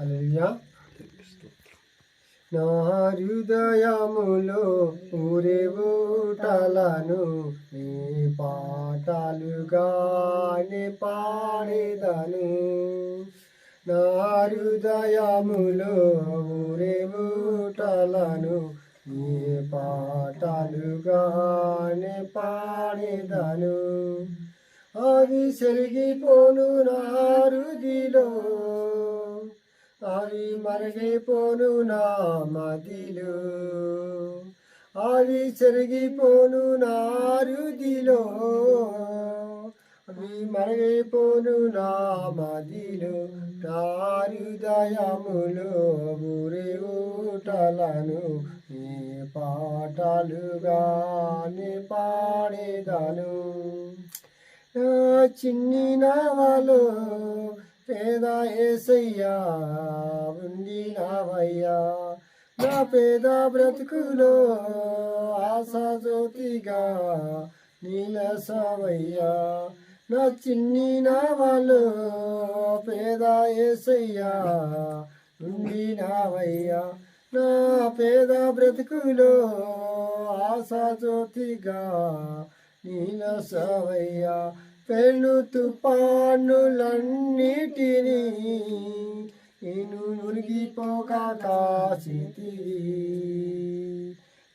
హల్లెలూయా. నా హృదయములో ఊరే ఊటలను నీ పాటలుగానే పాడేదను. నా హృదయములో ఊరే ఊటలను నీ పాటలుగానే పాడేదను. అవి సెరిగిపోను నా హృదిలో. అవి మరగిపోను నా మదిలు. అవి చెరిగిపోను నా రుదిలో అవి మరగిపోను నా మదిలు. నా హృదయములో ఊరే ఊటలను నీ పాటలుగానే పాడేదను. చిన్ని నవలో పేద ఏసయ్యా ఉంది నావయ్యా. నా పేద బ్రతుకులో ఆశా జ్యోతిగా నీలసవయ్యా నా చిన్ని నా వాళ్ళు పేద ఏసయ్యా ఉంది నావయ్యా. నా పేద బ్రతుకులో ఆశా జ్యోతిగా నీలసవయ్యా పెను తుపానులన్నిటినీ నేను నురిగిపోక కాసితివి.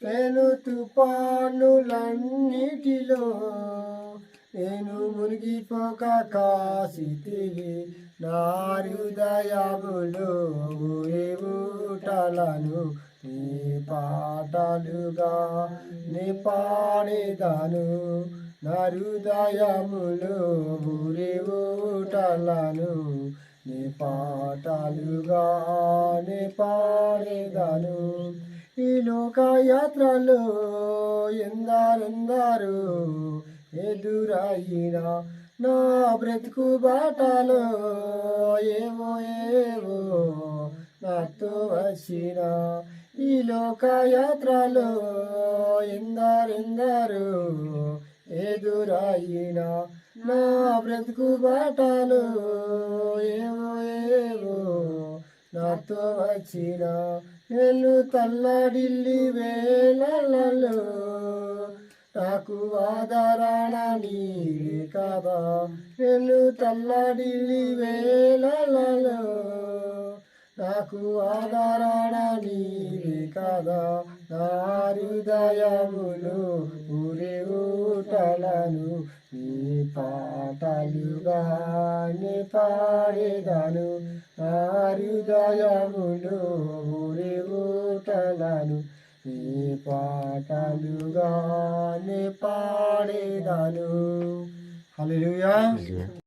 పెను తుపానులన్నిటిలో నేను మునిగిపోక కాసితివి. నా హృదయములో ఊటలను నీ పాటలుగా నీ పాడేదాను నా హృదయములో ఊరే ఊటలను నీ పాటలుగా నీ పాడేదాను. ఈ లోకయాత్రలో ఎందరెందరూ ఎదురయినా నా బ్రతుకు బాటలో ఏవో ఏవో నాతో వచ్చిన. ఈ లోకయాత్రలో ఎందరెందరూ ఎదురాయినా నా బ్రతుకు బాటలు ఏవో ఏవో నాతో వచ్చిన నేను తల్లడిల్లి వేళలలో నాకు ఆధారణ నీవే కదా? నేను తల్లడిల్లి వేళలలో నాకు ఆధారణ నీవే కదా? నా హృదయములు ఊరేవు పాటలను నీ పాటలుగా నీ పాడేదను. నా హృదయములు ఊరే ఊటలను నీ పాటలుగా నీ పాడేదను హల్లెలూయా.